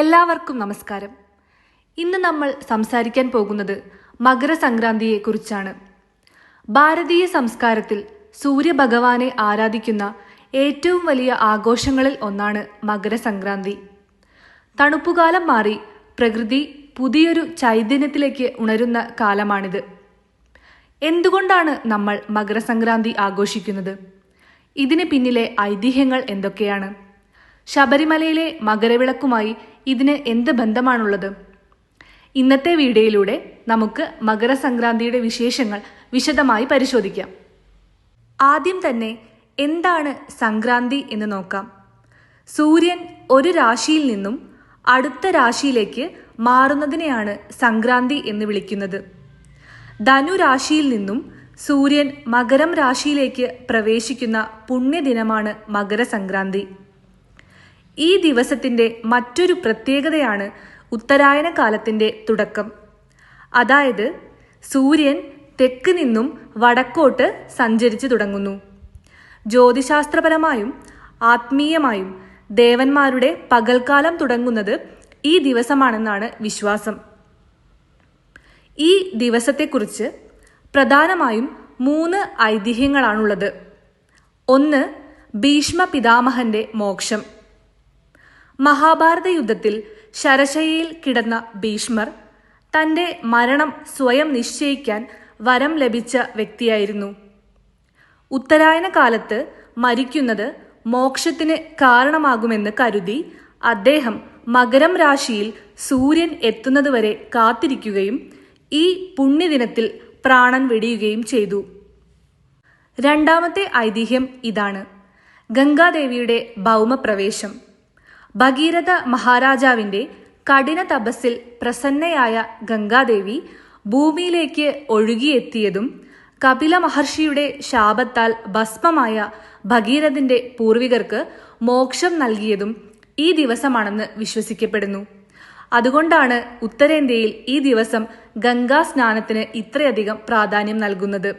എല്ലാവർക്കും നമസ്കാരം. ഇന്ന് നമ്മൾ സംസാരിക്കാൻ പോകുന്നത് മകരസംക്രാന്തിയെക്കുറിച്ചാണ്. ഭാരതീയ സംസ്കാരത്തിൽ സൂര്യഭഗവാനെ ആരാധിക്കുന്ന ഏറ്റവും വലിയ ആഘോഷങ്ങളിൽ ഒന്നാണ് മകരസംക്രാന്തി. തണുപ്പുകാലം മാറി പ്രകൃതി പുതിയൊരു ചൈതന്യത്തിലേക്ക് ഉണരുന്ന കാലമാണിത്. എന്തുകൊണ്ടാണ് നമ്മൾ മകരസംക്രാന്തി ആഘോഷിക്കുന്നത്? ഇതിന് പിന്നിലെ ഐതിഹ്യങ്ങൾ എന്തൊക്കെയാണ്? ശബരിമലയിലെ മകരവിളക്കുമായി ഇതിന് എന്ത് ബന്ധമാണുള്ളത്? ഇന്നത്തെ വീഡിയോയിലൂടെ നമുക്ക് മകരസംക്രാന്തിയുടെ വിശേഷങ്ങൾ വിശദമായി പരിശോധിക്കാം. ആദ്യം തന്നെ എന്താണ് സംക്രാന്തി എന്ന് നോക്കാം. സൂര്യൻ ഒരു രാശിയിൽ നിന്നും അടുത്ത രാശിയിലേക്ക് മാറുന്നതിനെയാണ് സംക്രാന്തി എന്ന് വിളിക്കുന്നത്. ധനു രാശിയിൽ നിന്നും സൂര്യൻ മകരം രാശിയിലേക്ക് പ്രവേശിക്കുന്ന പുണ്യദിനമാണ് മകരസംക്രാന്തി. ഈ ദിവസത്തിന്റെ മറ്റൊരു പ്രത്യേകതയാണ് ഉത്തരായന കാലത്തിന്റെ തുടക്കം. അതായത് സൂര്യൻ തെക്ക് നിന്നും വടക്കോട്ട് സഞ്ചരിച്ചു തുടങ്ങുന്നു. ജ്യോതിശാസ്ത്രപരമായും ആത്മീയമായും ദേവന്മാരുടെ പകൽക്കാലം തുടങ്ങുന്നത് ഈ ദിവസമാണെന്നാണ് വിശ്വാസം. ഈ ദിവസത്തെക്കുറിച്ച് പ്രധാനമായും മൂന്ന് ഐതിഹ്യങ്ങളാണുള്ളത്. ഒന്ന് ഭീഷ്മ പിതാമഹന്റെ മോക്ഷം. മഹാഭാരത യുദ്ധത്തിൽ ശരശയിൽ കിടന്ന ഭീഷ്മർ തന്റെ മരണം സ്വയം നിശ്ചയിക്കാൻ വരം ലഭിച്ച വ്യക്തിയായിരുന്നു. ഉത്തരായന കാലത്ത് മരിക്കുന്നത് മോക്ഷത്തിന് കാരണമാകുമെന്ന് കരുതി അദ്ദേഹം മകരം രാശിയിൽ സൂര്യൻ എത്തുന്നതുവരെ കാത്തിരിക്കുകയും ഈ പുണ്യദിനത്തിൽ പ്രാണൻ വെടിയുകയും ചെയ്തു. രണ്ടാമത്തെ ഐതിഹ്യം ഇതാണ്. ഗംഗാദേവിയുടെ ഭൗമപ്രവേശം. ഭഗീരഥ മഹാരാജാവിന്റെ കഠിന തപസ്സിൽ പ്രസന്നയായ ഗംഗാദേവി ഭൂമിയിലേക്ക് ഒഴുകിയെത്തിയതും കപില മഹർഷിയുടെ ശാപത്താൽ ഭസ്മമായ ഭഗീരഥന്റെ പൂർവികർക്ക് മോക്ഷം നൽകിയതും ഈ ദിവസമാണെന്ന് വിശ്വസിക്കപ്പെടുന്നു. അതുകൊണ്ടാണ് ഉത്തരേന്ത്യയിൽ ഈ ദിവസം ഗംഗാ സ്നാനത്തിന് ഇത്രയധികം പ്രാധാന്യം നൽകുന്നത്.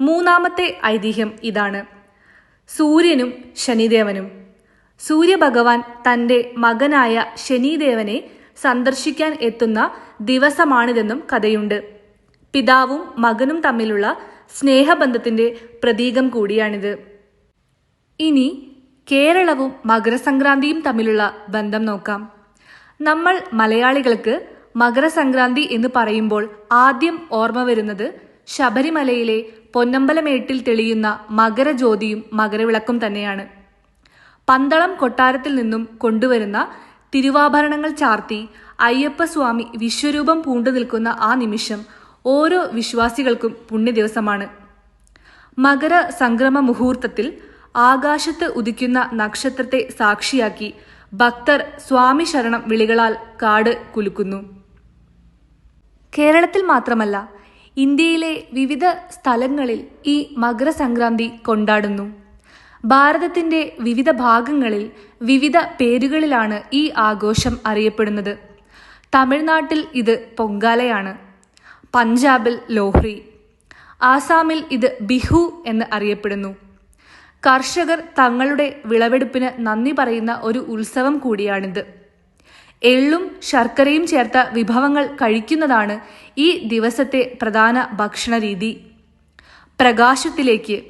മൂന്നാമത്തെ ഐതിഹ്യം ഇതാണ്. സൂര്യനും ശനിദേവനും. സൂര്യഭഗവാൻ തന്റെ മകനായ ശനിദേവനെ സന്ദർശിക്കാൻ എത്തുന്ന ദിവസമാണിതെന്നും കഥയുണ്ട്. പിതാവും മകനും തമ്മിലുള്ള സ്നേഹബന്ധത്തിന്റെ പ്രതീകം കൂടിയാണിത്. ഇനി കേരളവും മകരസംക്രാന്തിയും തമ്മിലുള്ള ബന്ധം നോക്കാം. നമ്മൾ മലയാളികൾക്ക് മകരസംക്രാന്തി എന്ന് പറയുമ്പോൾ ആദ്യം ഓർമ്മ വരുന്നത് ശബരിമലയിലെ പൊന്നമ്പലമേട്ടിൽ തെളിയുന്ന മകരജ്യോതിയും മകരവിളക്കും തന്നെയാണ്. പന്തളം കൊട്ടാരത്തിൽ നിന്നും കൊണ്ടുവരുന്ന തിരുവാഭരണങ്ങൾ ചാർത്തി അയ്യപ്പസ്വാമി വിശ്വരൂപം പൂണ്ടു നിൽക്കുന്ന ആ നിമിഷം ഓരോ വിശ്വാസികൾക്കും പുണ്യദിവസമാണ്. മകര സംക്രമ മുഹൂർത്തത്തിൽ ആകാശത്ത് ഉദിക്കുന്ന നക്ഷത്രത്തെ സാക്ഷിയാക്കി ഭക്തർ സ്വാമി ശരണം വിളികളാൽ കാട് കുലുക്കുന്നു. കേരളത്തിൽ മാത്രമല്ല ഇന്ത്യയിലെ വിവിധ സ്ഥലങ്ങളിൽ ഈ മകരസംക്രാന്തി കൊണ്ടാടുന്നു. ഭാരതത്തിന്റെ വിവിധ ഭാഗങ്ങളിൽ വിവിധ പേരുകളിലാണ് ഈ ആഘോഷം അറിയപ്പെടുന്നത്. തമിഴ്നാട്ടിൽ ഇത് പൊങ്കാലയാണ്. പഞ്ചാബിൽ ലോഹ്രി. ആസാമിൽ ഇത് ബിഹു എന്ന് അറിയപ്പെടുന്നു. കർഷകർ തങ്ങളുടെ വിളവെടുപ്പിന് നന്ദി പറയുന്ന ഒരു ഉത്സവം കൂടിയാണിത്. എള്ളും ശർക്കരയും ചേർത്ത വിഭവങ്ങൾ കഴിക്കുന്നതാണ് ഈ ദിവസത്തെ പ്രധാന ഭക്ഷണ രീതി പ്രകാശത്തിലേക്ക്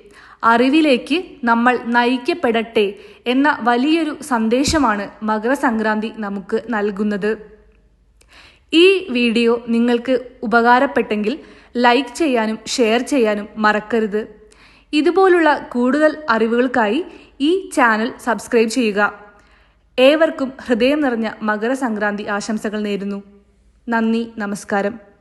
അറിവിലേക്ക് നമ്മൾ നയിക്കപ്പെടട്ടെ എന്ന വലിയൊരു സന്ദേശമാണ് മകരസംക്രാന്തി നമുക്ക് നൽകുന്നത്. ഈ വീഡിയോ നിങ്ങൾക്ക് ഉപകാരപ്പെട്ടെങ്കിൽ ലൈക്ക് ചെയ്യാനും ഷെയർ ചെയ്യാനും മറക്കരുത്. ഇതുപോലുള്ള കൂടുതൽ അറിവുകൾക്കായി ഈ ചാനൽ സബ്സ്ക്രൈബ് ചെയ്യുക. ഏവർക്കും ഹൃദയം നിറഞ്ഞ മകരസംക്രാന്തി ആശംസകൾ നേരുന്നു. നന്ദി നമസ്കാരം.